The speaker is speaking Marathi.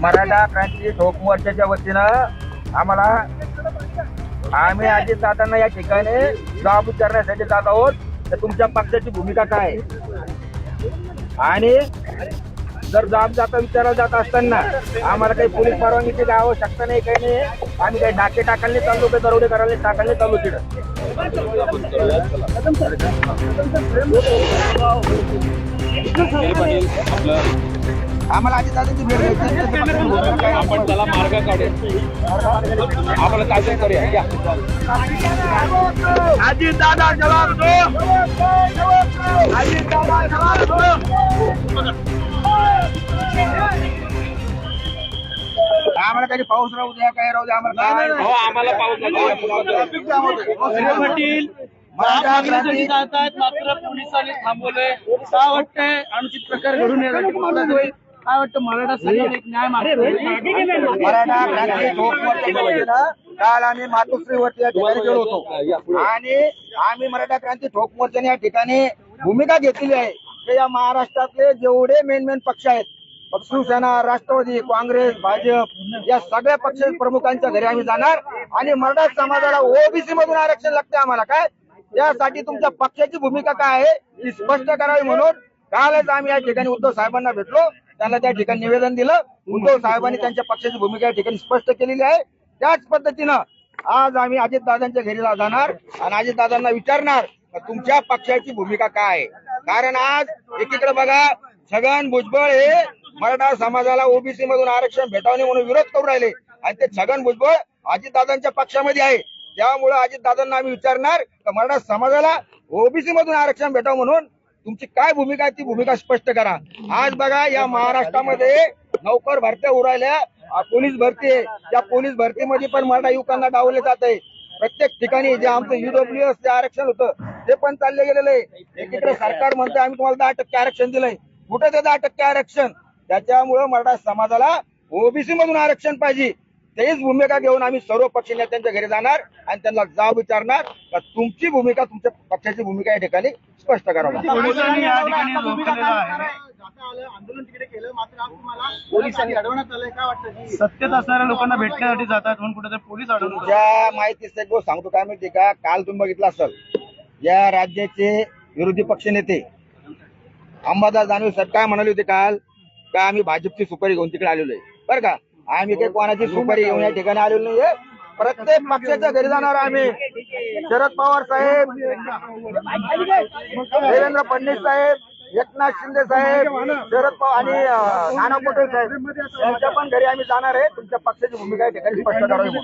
मराठा क्रांती ठोक मोर्चाच्या वतीनं आम्हाला आम्ही अजित दादांना या ठिकाणी जॉब विचारण्यासाठी जात आहोत. तर तुमच्या पक्षाची भूमिका काय? आहे? आणि जर जाब जाता विचारायला जात असताना आम्हाला काही पोलीस परवानगीची काय आवश्यकता नाही काही नाही. आम्ही काही डाके टाकायला चालू चाललो काही दरोडे करायला टाकायला आम्हाला अजित दादांची भेट घ्यायची? आपण त्याला मार्ग काढेल आपण काय करूया? या. अजित दादा जवाब दो. अजित दादा जवाब दो. आम्हाला काही पाऊस राहू द्या काय राहू द्या आम्हाला हो आम्हाला पाऊस पाटील मराठा मात्र पोलिसांनी थांबवलंय. काय वाटतंय? अनुचित प्रकार घडून काय वाटतं मराठा एक न्याय मागतो मराठा क्रांती काल आम्ही मातोश्रीवरती या ठिकाणी गेलो होतो. आणि आम्ही मराठा क्रांती ठोक मोर्चाने या ठिकाणी भूमिका घेतलेली आहे. की या महाराष्ट्रातले जेवढे मेन मेन पक्ष आहेत शिवसेना राष्ट्रवादी काँग्रेस भाजप या सगळ्या पक्ष प्रमुखांच्या घरी आम्ही जाणार. आणि मराठा समाजाला ओबीसी मधून आरक्षण लागते आम्हाला. काय? त्यासाठी तुमच्या पक्षाची भूमिका काय आहे ती स्पष्ट करावी म्हणून कालच आम्ही या ठिकाणी उद्धव साहेबांना भेटलो. त्यांना त्या ठिकाणी निवेदन दिलं. उद्धव साहेबांनी त्यांच्या पक्षाची भूमिका या ठिकाणी स्पष्ट केलेली आहे. त्याच पद्धतीनं आज आम्ही अजितदादांच्या घरी जाणार आणि अजितदादांना विचारणार तुमच्या पक्षाची भूमिका काय आहे? कारण आज एकीकडे बघा छगन भुजबळ हे मराठा समाजाला ओबीसी मधून आरक्षण भेटावणे म्हणून विरोध करू राहिले. आणि ते छगन भुजबळ अजितदादांच्या पक्षामध्ये आहे. त्यामुळे अजितदादांना आम्ही विचारणार मराठा समाजाला ओबीसी मधून आरक्षण भेटावं म्हणून तुमची काय भूमिका आहे ती भूमिका स्पष्ट करा. आज बघा या महाराष्ट्रामध्ये नौकर भरत्या उरायल्या पोलीस भरती आहे. त्या पोलीस भरतीमध्ये पण मराठा युवकांना डावले जात आहे. प्रत्येक ठिकाणी जे आमचं युडब्ल्यू एस आरक्षण होतं ते पण चालले गेलेलं आहे. एकीकडे सरकार म्हणतंय आम्ही तुम्हाला दहा टक्के आरक्षण दिलंय. कुठे ते दहा टक्के आरक्षण? त्याच्यामुळं मराठा समाजाला ओबीसी मधून आरक्षण पाहिजे. तेच भूमिका घेऊन आम्ही सर्व पक्ष नेत्यांच्या घरी जाणार आणि त्यांना जाब विचारणार का तुमची भूमिका तुमच्या पक्षाची भूमिका या ठिकाणी स्पष्ट करावी पोलिसांनी या ठिकाणी रोखलेलं आहे. आंदोलन तिकडे केलं मात्र आज तुम्हाला पोलिसांनी अडवण्यात आलंय. काय वाटतं की सत्तेत असणाऱ्या लोकांना भेटण्यासाठी जातात म्हणून कुठेतरी पोलीस अडवून तुमच्या माहितीचं एक गोष्ट सांगतो काय माहिती का? काल तुम्ही बघितलं असेल या राज्याचे विरोधी पक्ष नेते अंबादास दानवे साहेब काय म्हणाले होते काल? का आम्ही भाजपची सुपारी घेऊन तिकडे आलेलो आहे? बरं का? आम्ही काही कोणाची सुपारी घेऊन या ठिकाणी आलेलो नाहीये. प्रत्येक पक्षाच्या घरी जाणार आम्ही. शरद पवार साहेब देवेंद्र फडणवीस साहेब एकनाथ शिंदे साहेब शरद पवार आणि नाना पटोले साहेब यांच्या पण घरी आम्ही जाणार आहे. तुमच्या पक्षाची भूमिका या ठिकाणी स्पष्ट करावी.